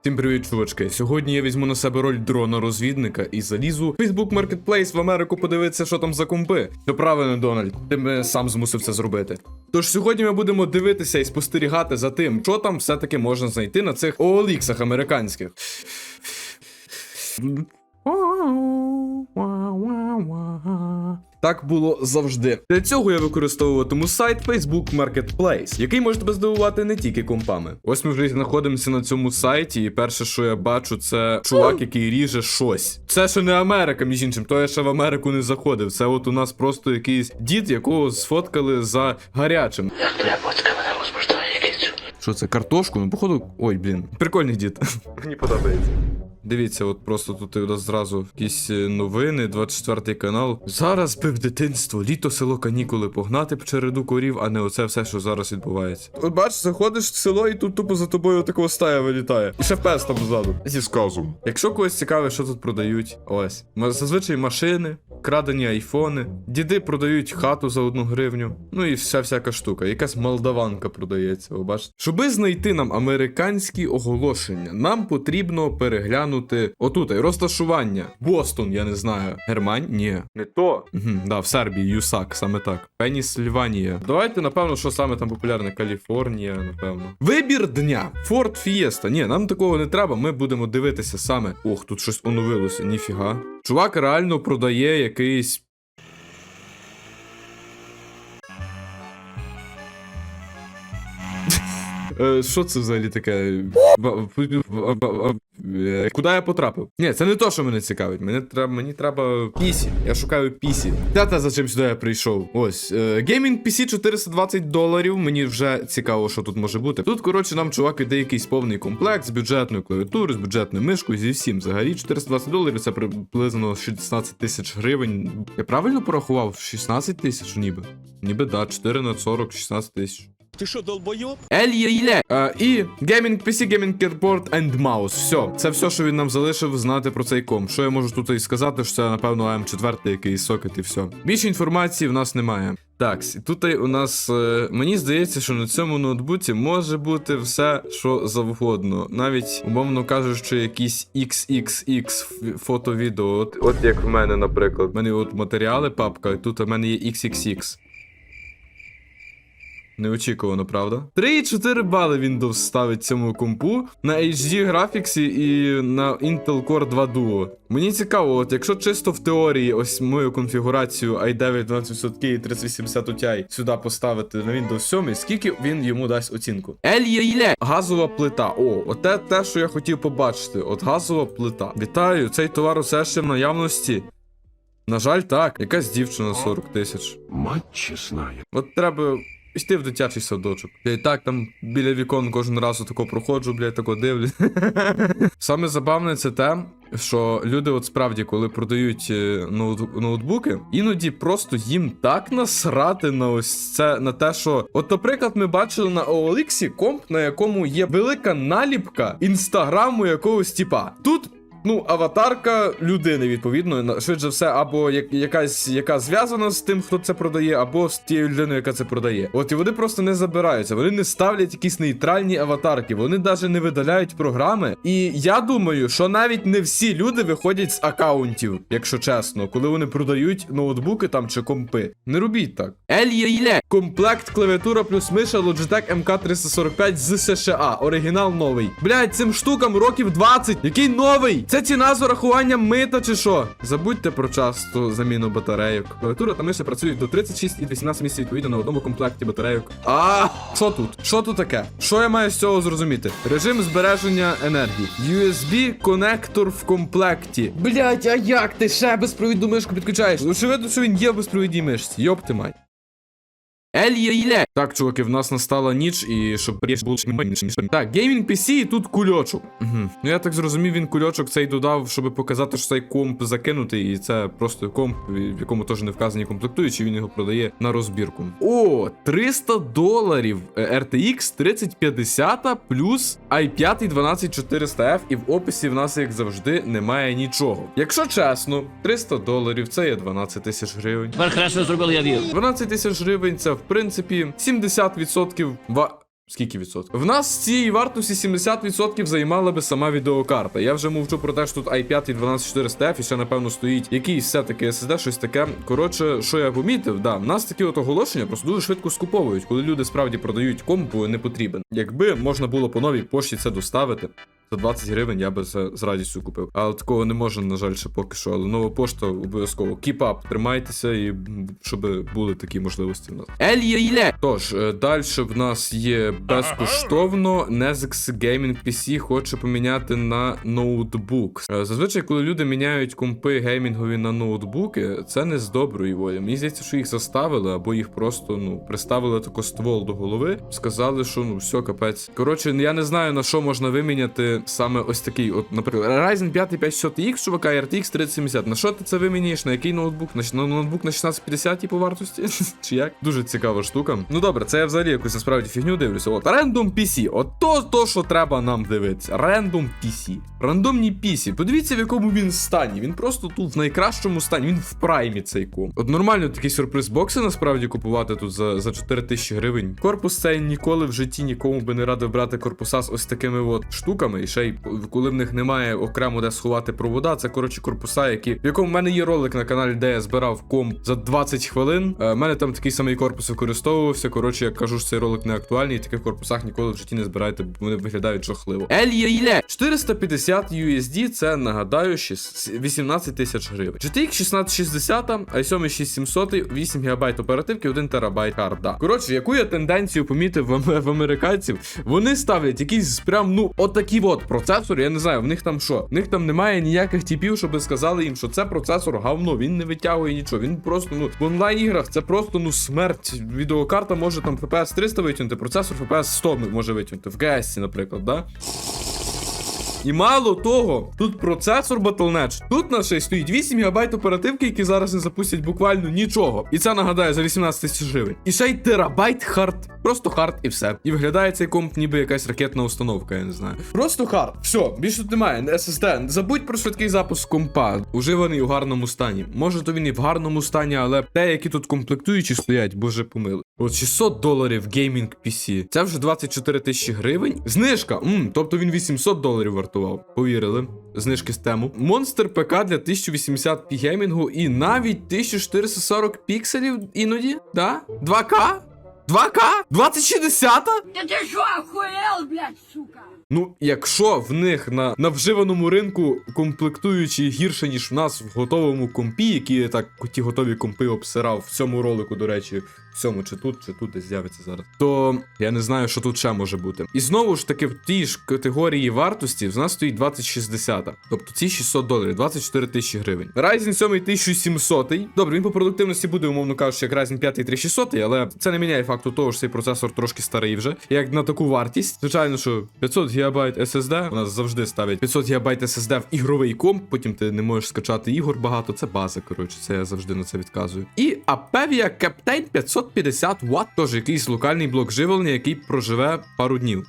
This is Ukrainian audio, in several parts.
Всім привіт, чувачки. Сьогодні я візьму на себе роль дрона-розвідника і залізу в Facebook Marketplace в Америку подивитися, що там за компи. Це правильно, Дональд, ти мене сам змусив це зробити. Тож сьогодні ми будемо дивитися і спостерігати за тим, що там все-таки можна знайти на цих OLX американських. Так було завжди. Для цього я використовуватиму сайт Facebook Marketplace, який може тебе здивувати не тільки компами. Ось ми вже знаходимося на цьому сайті, і перше, що я бачу, це чувак, який ріже щось. Це ще не Америка, між іншим, то я ще в Америку не заходив. Це от у нас просто якийсь дід, якого сфоткали за гарячим. Що це, картошку? Ну, походу. Ой, блін. Прикольний дід. Мені подобається. Дивіться, от просто тут у нас зразу якісь е, новини, 24 канал. Зараз би в дитинство, літо, село, канікули, погнати б череду корів, а не оце все, що зараз відбувається. От бачиш, заходиш в село і тут тупо за тобою такого стая вилітає. І ще пес там ззаду. Зі сказу. Якщо когось цікаве, що тут продають, ось. Зазвичай машини, крадені айфони, діди продають хату за одну гривню. Ну і вся всяка штука. Якась молдаванка продається, ви бачите. Щоби знайти нам американські оголошення, нам потрібно переглянути отут, розташування. Бостон, я не знаю. Германь? Ні. Не то. Угу, да, в Сербії, Юсак, саме так. Пенісільванія. Давайте, напевно, що саме там популярне. Каліфорнія, напевно. Вибір дня. Форт Фієста. Ні, нам такого не треба. Ми будемо дивитися саме. Ох, тут щось оновилося, ніфіга. Чувак реально продає якийсь. Що це взагалі таке? Е, Куди я потрапив? Ні, це не то, що мене цікавить. Мені треба, мені треба пісі. Я шукаю пісі. Та за чим сюди я прийшов. Ось. е, Геймінг PC 420 доларів. Мені вже цікаво, що тут може бути. Тут, коротше, нам чувак іде якийсь повний комплект з бюджетною клавіатурою, з бюджетною мишкою, зі всім. Взагалі 420 доларів це приблизно 16 тисяч гривень. Я правильно порахував? 16 тисяч ніби. Ніби да, 4 на 40, 16 тисяч. Ты что, долбоеб? Ель-Єле. І Gaming PC, Gaming Keyboard and Mouse. Все. Це все, що він нам залишив знати про цей комп. Що я можу тут і сказати, що це, напевно, АМ4 якийсь сокет і все. Більше інформації в нас немає. Так, і тут у нас е, мені здається, що на цьому ноутбуці може бути все, що завгодно. Навіть, умовно кажучи, якісь XXX фото-відео. От, от як в мене, наприклад. У мене от матеріали, папка, і тут у мене є XXX. Неочікувано, правда? 3,4 бали Windows ставить цьому компу на HD графіксі і на Intel Core 2 Duo. Мені цікаво, от якщо чисто в теорії ось мою конфігурацію i9 12% і 3080 Ti сюди поставити на Windows 7, скільки він йому дасть оцінку? Ель-Єле! Газова плита. О, оте те, що я хотів побачити. От газова плита. Вітаю, цей товар усе ще в наявності. На жаль, так. Якась дівчина 40 тисяч. Мать честная. От треба йти в дитячий садочок. Я і так там біля вікон кожен раз отако проходжу, блядь, тако дивлюсь. Саме забавне це те, що люди, от справді, коли продають е, ноут- ноутбуки, іноді просто їм так насрати на ось це, на те, що. От, наприклад, ми бачили на OLX комп, на якому є велика наліпка інстаграму якогось типа. Тут Ну, аватарка людини, відповідно, швидше все, або як, якась, яка зв'язана з тим, хто це продає, або з тією людиною, яка це продає. От і вони просто не забираються, вони не ставлять якісь нейтральні аватарки, вони навіть не видаляють програми. І я думаю, що навіть не всі люди виходять з акаунтів, якщо чесно, коли вони продають ноутбуки там чи компи. Не робіть так. Ель-Єле. Комплект клавіатура плюс миша Logitech MK345 з США. Оригінал новий. Блять, цим штукам років 20. Який новий? Це ціна з урахуванням мита чи що? Забудьте про часту заміну батарейок. Клавіатура та миша працюють до 36 і 18 місяців відповідно на одному комплекті батарейок. А що тут? Що тут таке? Що я маю з цього зрозуміти? Режим збереження енергії. USB конектор в комплекті. Блять, а як ти ще безпровідну мишку підключаєш? Очевидно, що він є в безпровідній мишці. Йопти май. Ель-Єле. Так, чуваки, в нас настала ніч, і щоб пріж було Так, геймінг PC і тут кульочок. Угу. Ну я так зрозумів, він кульочок цей додав, щоб показати, що цей комп закинутий, і це просто комп, в якому теж не вказані комплектуючі, він його продає на розбірку. О, 300 доларів е, RTX 3050 плюс i5 12400F, і в описі в нас, як завжди, немає нічого. Якщо чесно, 300 доларів це є 12 тисяч гривень. Тепер краще зробили, я вів. 12 тисяч гривень це в принципі 70% ва. Скільки відсотків? В нас з цієї вартості 70% займала би сама відеокарта. Я вже мовчу про те, що тут i5 і 12400F і ще напевно стоїть якийсь все-таки SSD, щось таке. Коротше, що я помітив, да, в нас такі от оголошення просто дуже швидко скуповують, коли люди справді продають комп, не потрібен. Якби можна було по новій пошті це доставити. За 20 гривень я би це з радістю купив. Але такого не можна, на жаль, ще поки що. Але нова пошта обов'язково. Keep up, тримайтеся і щоб були такі можливості в нас. Ель Тож, далі в нас є безкоштовно. Nezix Gaming PC хоче поміняти на ноутбук. Е, Зазвичай, коли люди міняють компи геймінгові на ноутбуки, це не з доброї волі. Мені здається, що їх заставили, або їх просто ну приставили тако ствол до голови. Сказали, що ну все, капець. Коротше, я не знаю на що можна виміняти саме ось такий. От, наприклад, Ryzen 5 5600X, чувака, RTX 3070. На що ти це виміняєш? На який ноутбук? На, ноутбук на 1650 по вартості? Чи як? Дуже цікава штука. Ну добре, це я взагалі якусь насправді фігню дивлюся. От Random PC. От то, то, що треба нам дивитися. Random PC. Рандомні PC. Подивіться, в якому він стані. Він просто тут в найкращому стані. Він в праймі цей комп. От нормально такий сюрприз бокси насправді купувати тут за, за 4 тисячі гривень. Корпус цей ніколи в житті нікому би не радив брати корпуса з ось такими от штуками. Ще й коли в них немає окремо де сховати провода. Це коротше корпуса, які в якому в мене є ролик на каналі, де я збирав комп за 20 хвилин. У мене там такий самий корпус використовувався. Коротше, я кажу, що цей ролик не актуальний. і Таких корпусах ніколи в житті не збирайте, бо вони виглядають жахливо. Ель 450 USD, це нагадаю, 18 тисяч гривень. GTX 1660, i7 6700, 8 ГБ оперативки, 1 ТБ карта. Коротше, яку я тенденцію помітив в, американців, вони ставлять якісь прям, ну, отакі от процесори, я не знаю, в них там що? В них там немає ніяких типів, щоб сказали їм, що це процесор говно, він не витягує нічого. Він просто, ну, в онлайн-іграх це просто ну смерть. Відеокарта може там FPS 300 витягнути, процесор FPS 100 може витягнути. В GS, наприклад, да? І мало того, тут процесор Battle.net. Тут на ще стоїть 8 ГБ оперативки, які зараз не запустять буквально нічого. І це нагадаю за 18 тисяч гривень. І ще й терабайт хард. Просто хард і все. І виглядає цей комп ніби якась ракетна установка, я не знаю. Просто хард. Все, більше тут немає. SSD. Забудь про швидкий запуск компа. Уживаний у гарному стані. Може, то він і в гарному стані, але те, які тут комплектуючі стоять, боже помили. От 600 доларів геймінг PC. Це вже 24 тисячі гривень. Знижка. М, тобто він 800 доларів вартував. Повірили. Знижки з тему. Монстр ПК для 1080p геймінгу і навіть 1440 пікселів іноді. Да? 2К? 2К? 2060? Та ти що охуєл, блядь, сука? Ну, якщо в них на, на вживаному ринку комплектуючі гірше, ніж в нас в готовому компі, які я так ті готові компи обсирав в цьому ролику, до речі, в цьому чи тут, чи тут десь з'явиться зараз. То я не знаю, що тут ще може бути. І знову ж таки, в тій ж категорії вартості в нас стоїть 2060. Тобто ці 600 доларів, 24 тисячі гривень. Ryzen 7 1700. Добре, він по продуктивності буде, умовно кажучи, як Ryzen 5 3600, але це не міняє факту того, що цей процесор трошки старий вже. Як на таку вартість. Звичайно, що 500 ГБ SSD, у нас завжди ставлять 500 ГБ SSD в ігровий комп, потім ти не можеш скачати ігор багато. Це база, коротше, це я завжди на це відказую. І Apevia Captain 550 Watt, теж якийсь локальний блок живлення, який проживе пару днів.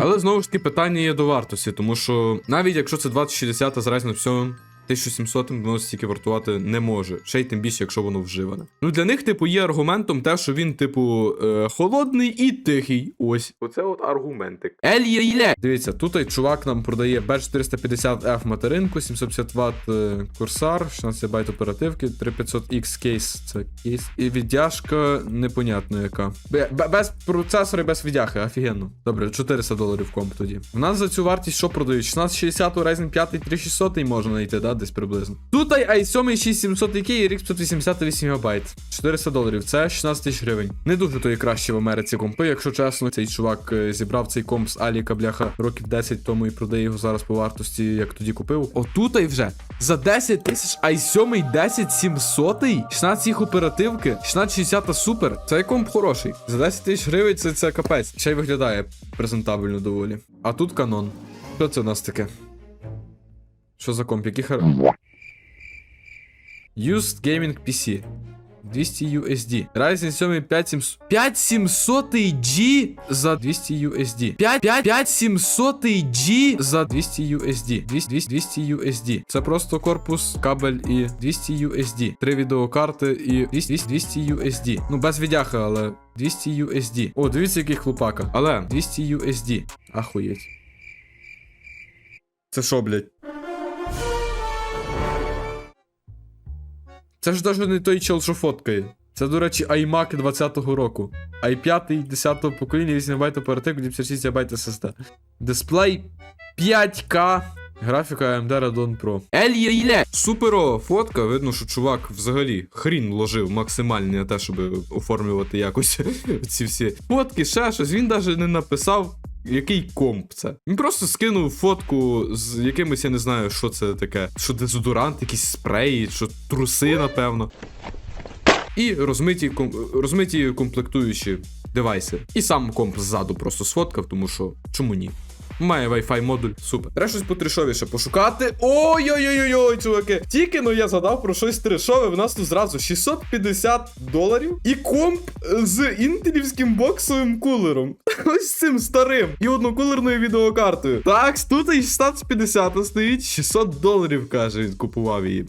Але знову ж таки питання є до вартості, тому що навіть якщо це 2060 з на 7 1700 воно стільки вартувати не може. Ще й тим більше, якщо воно вживане. Ну для них, типу, є аргументом те, що він, типу, е, холодний і тихий. Ось. Оце от аргументик. Ель Дивіться, тут чувак нам продає B450F материнку, 750 Вт е, курсар, 16 байт оперативки, 3500X кейс. Це кейс. І віддяжка непонятно яка. Бе- бе- без процесора і без віддяхи, офігенно. Добре, 400 доларів комп тоді. В нас за цю вартість що продають? 1660 Ryzen 5 3600 можна знайти, да, десь приблизно. Тут i7 6700 і RX 588 ГБ. 400 доларів, це 16 тисяч гривень. Не дуже то і краще в Америці компи, якщо чесно. Цей чувак е, зібрав цей комп з Аліка, бляха, років 10 тому і продає його зараз по вартості, як тоді купив. Отут і вже за 10 тисяч i7 10700, 16 їх оперативки, 1660 супер. Цей комп хороший. За 10 тисяч гривень це, це капець. Ще й виглядає презентабельно доволі. А тут канон. Що це у нас таке? Що за комп? Які хар... Used Gaming PC. 200 USD. Ryzen 7 5700 5700 G за 200 USD. 5 5 5700 G за 200 USD. 200 200 200 USD. Це просто корпус, кабель і 200 USD. Три відеокарти і 200 200 200 USD. Ну без відяха, але 200 USD. О, дивіться, який хлопака. Але 200 USD. Ахуєть. Це що, блядь? Це ж навіть не той чел, що фоткає. Це, до речі, iMac 20-го року. i5 10-го покоління, 8 ГБ оперативки, 56 ГБ SSD. Дисплей 5К. Графіка AMD Radeon Pro. Ельє Суперова фотка. Видно, що чувак взагалі хрін вложив максимальний на те, щоб оформлювати якось ці всі фотки, ще щось. Він навіть не написав. Який комп це? Він просто скинув фотку з якимось, я не знаю, що це таке. Що дезодорант, якісь спреї, що труси, напевно. І розмиті, ком- розмиті комплектуючі девайси. І сам комп ззаду просто сфоткав, тому що чому ні? Має Wi-Fi модуль, супер. Треба щось потрішовіше пошукати. Ой-ой-ой-ой, чуваки. Тільки но я згадав про щось трешове. В нас тут зразу 650 доларів і комп з інтелівським боксовим кулером. Ось цим старим. І однокулерною відеокартою. Так, тут і 650 стоїть, 600 доларів, каже, він купував її.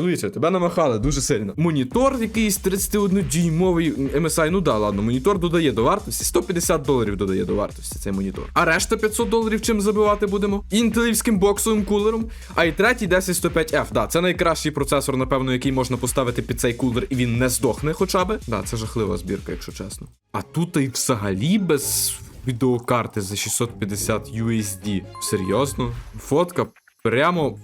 Дивіться, тебе намахали дуже сильно. Монітор якийсь 31-дюймовий MSI, ну да, ладно, монітор додає до вартості. 150 доларів додає до вартості цей монітор. А решта 500 доларів чим забивати будемо? Інтелівським боксовим кулером. А і третій 10105F. Да, це найкращий процесор, напевно, який можна поставити під цей кулер, і він не здохне хоча би. Да, це жахлива збірка, якщо чесно. А тут і взагалі без відеокарти за 650 USD. Серйозно? Фотка прямо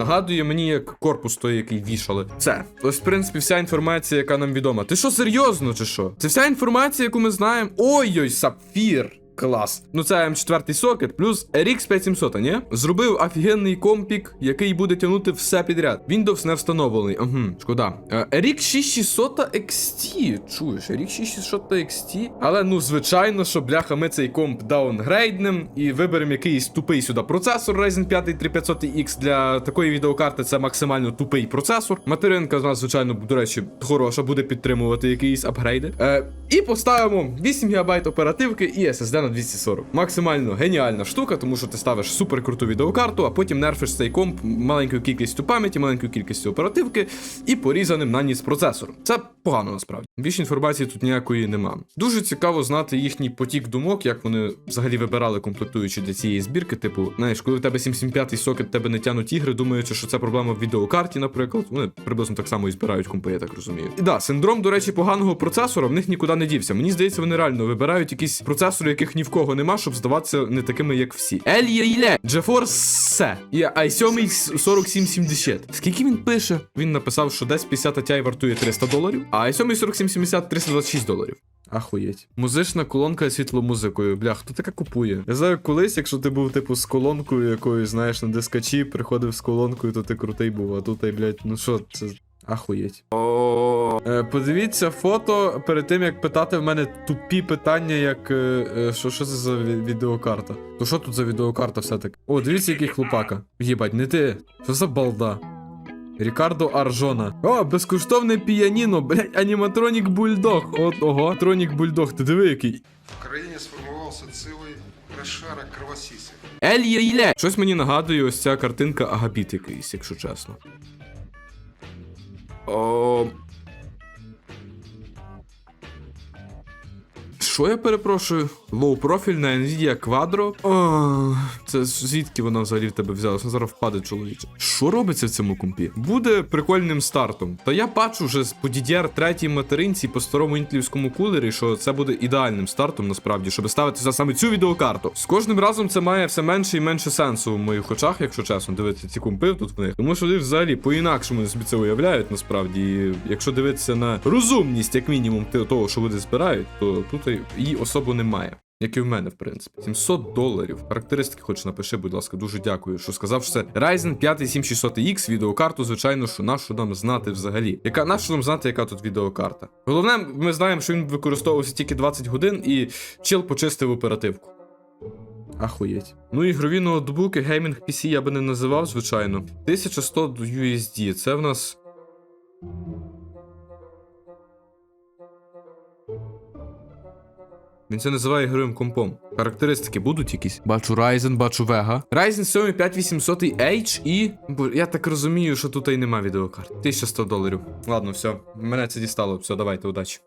Нагадує мені, як корпус той, який вішали. Це ось, в принципі, вся інформація, яка нам відома. Ти що, серйозно, чи що? Це вся інформація, яку ми знаємо. Ой-ой, сапфір. Клас. Ну це М4 сокет плюс RX 5700, а ні? Зробив офігенний компік, який буде тягнути все підряд. Windows не встановлений. Угу, шкода. RX 6600 XT. Чуєш, RX 6600 XT. Але ну, звичайно, що бляха, ми цей комп даунгрейднем і виберемо якийсь тупий сюди процесор Ryzen 5 3500X. Для такої відеокарти це максимально тупий процесор. Материнка з нас, звичайно, до речі, хороша, буде підтримувати якісь апгрейди. Е, і поставимо 8 ГБ оперативки і SSD на 240. Максимально геніальна штука, тому що ти ставиш супер круту відеокарту, а потім нерфиш цей комп маленькою кількістю пам'яті, маленькою кількістю оперативки і порізаним на ніс процесором. Це погано насправді. Більше інформації тут ніякої нема. Дуже цікаво знати їхній потік думок, як вони взагалі вибирали комплектуючі для цієї збірки. Типу, знаєш, коли в тебе 775 сокет, тебе не тянуть ігри, думаючи, що це проблема в відеокарті, наприклад. Вони приблизно так само і збирають компи, я так розумію. І да, синдром, до речі, поганого процесора в них нікуди не дівся. Мені здається, вони реально вибирають якісь процесори, яких ні в кого нема, щоб здаватися не такими, як всі. Ельє GeForce. І i7 4770. Скільки він пише? Він написав, що десь 50 Ti вартує 300 доларів, а i7 4770 326 доларів. Ахуєть. Музична колонка світломузикою. Бля, хто таке купує? Я знаю, колись, якщо ти був, типу, з колонкою якоюсь, знаєш, на дискачі, приходив з колонкою, то ти крутий був, а тут, блядь, ну що, це. Ахуєть. Е, подивіться фото перед тим, як питати в мене тупі питання, як. е, е, що, що це за ві- відеокарта? То що тут за відеокарта все-таки? О, дивіться, який хлопака. Їбать, не ти. Що за балда? Рікардо Аржона. О, безкоштовне піаніно, блять, аніматронік бульдог. От ого, тронік бульдог. Ти диви який. В країні сформувався цілий розшарок кровосісів. Ельє. Щось мені нагадує ось ця картинка Агапіт якийсь, якщо чесно. О... Що я перепрошую? Лоу профіль на Nvidia Quadro? О, це звідки вона взагалі в тебе взялася? Зараз впаде чоловіче. Що робиться в цьому компі? Буде прикольним стартом. Та я бачу вже по DDR третій материнці по старому інтлівському кулері, що це буде ідеальним стартом, насправді, щоб ставити за саме цю відеокарту. З кожним разом це має все менше і менше сенсу в моїх очах, якщо чесно, дивитися ці компи тут в них. Тому що вони взагалі по-інакшому собі це уявляють, насправді. І якщо дивитися на розумність, як мінімум, того, що вони збирають, то тут її особо немає. Як і в мене, в принципі. 700 доларів. Характеристики хоч напиши, будь ласка, дуже дякую, що сказав, що це Ryzen 5 7600X, відеокарту, звичайно, що нашу нам знати взагалі. Яка нашу нам знати, яка тут відеокарта? Головне, ми знаємо, що він використовувався тільки 20 годин і чел почистив оперативку. Ахуєть. Ну, ігрові ноутбуки, геймінг PC я би не називав, звичайно. 1100 USD. Це в нас Він це називає героєм компом. Характеристики будуть якісь? Бачу Ryzen, бачу Vega. Ryzen 7 5800H і. Бо я так розумію, що тут і нема відеокарт. 1100 доларів. Ладно, все. Мене це дістало. Все, давайте, удачі.